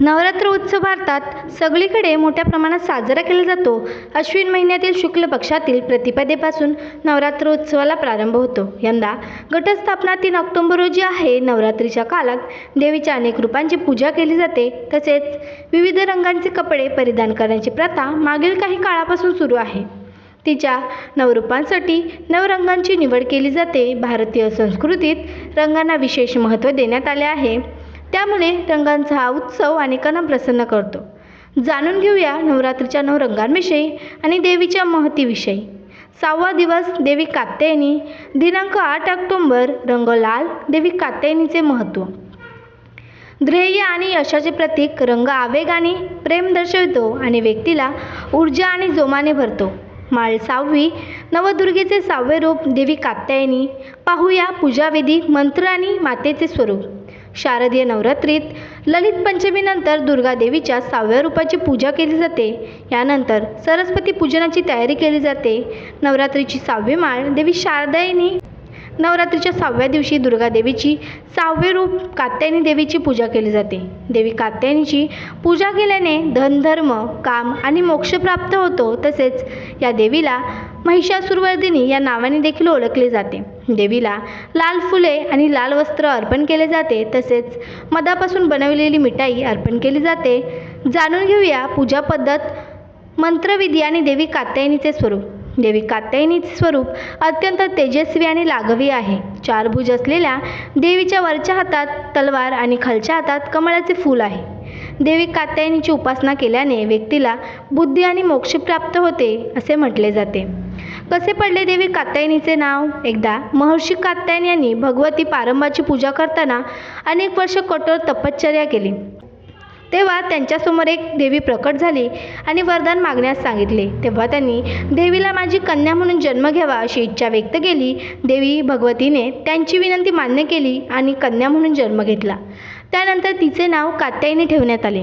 नवरात्र उत्सव भारतात सगळीकडे मोठ्या प्रमाणात साजरा केला जातो. अश्विन महिन्यातील शुक्ल पक्षातील प्रतिपदेपासून नवरात्र उत्सवाला प्रारंभ होतो. यंदा घटस्थापना तीन ऑक्टोबर रोजी आहे. नवरात्रीच्या काळात देवीच्या अनेक रूपांची पूजा केली जाते. तसेच विविध रंगांचे कपडे परिधान करण्याची प्रथा मागील काही काळापासून सुरू आहे. तिच्या नवरूपांसाठी नवरंगांची निवड केली जाते. भारतीय संस्कृतीत रंगांना विशेष महत्त्व देण्यात आले आहे. त्यामुळे रंगांचा हा उत्सव अनेकांना प्रसन्न करतो. जाणून घेऊया नवरात्रीच्या नऊ रंगांविषयी आणि देवीच्या महतीविषयी. सहावा दिवस देवी कात्यायनी दिनांक आठ ऑक्टोंबर रंग लाल देवी कात्यायनीचे महत्त्व ध्येय आणि यशाचे प्रतीक रंग आवेग आणि प्रेम दर्शवितो आणि व्यक्तीला ऊर्जा आणि जोमाने भरतो. माळ सहावी नवदुर्गेचे सहावे रूप देवी कात्यायनी. पाहूया पूजाविधी मंत्र आणि मातेचे स्वरूप. शारदीय नवरात्रीत ललित पंचमीनंतर दुर्गादेवीच्या सहाव्या रूपाची पूजा केली जाते. यानंतर सरस्वती पूजनाची तयारी केली जाते. नवरात्रीची सहावी माळ देवी शारदायनी नवरात्रीच्या सहाव्या दिवशी दुर्गादेवीची सहावे रूप कात्यायनी देवीची पूजा केली जाते. देवी कात्यायनीची पूजा केल्याने धनधर्म काम आणि मोक्ष प्राप्त होतो. तसेच या देवीला महिषासुरवर्धिनी या नावाने देखील ओळखले जाते. देवीला लाल फुले आणि लाल वस्त्र अर्पण केले जाते तसेच मधापासून बनवलेली मिठाई अर्पण केली जाते. जाणून घेऊया पूजा पद्धत मंत्रविधी आणि देवी कात्यायनीचे स्वरूप. देवी कात्यायनीचे स्वरूप अत्यंत तेजस्वी आणि लाघवी आहे. चार भुज असलेल्या देवीच्या वरच्या हातात तलवार आणि खालच्या हातात कमळाचे फूल आहे. देवी कात्यायनीची उपासना केल्याने व्यक्तीला बुद्धी आणि मोक्ष प्राप्त होते असे म्हटले जाते. कसे पडले देवी कात्यायनीचे नाव? एकदा महर्षी कात्यायन यांनी भगवती पारंबाची पूजा करताना अनेक वर्ष कठोर तपश्चर्या केली. तेव्हा त्यांच्यासमोर एक देवी प्रकट झाली आणि वरदान मागण्यास सांगितले. तेव्हा त्यांनी देवीला माझी कन्या म्हणून जन्म घ्यावा अशी इच्छा व्यक्त केली. देवी भगवतीने त्यांची विनंती मान्य केली आणि कन्या म्हणून जन्म घेतला. त्यानंतर तिचे नाव कात्यायनी ठेवण्यात आले.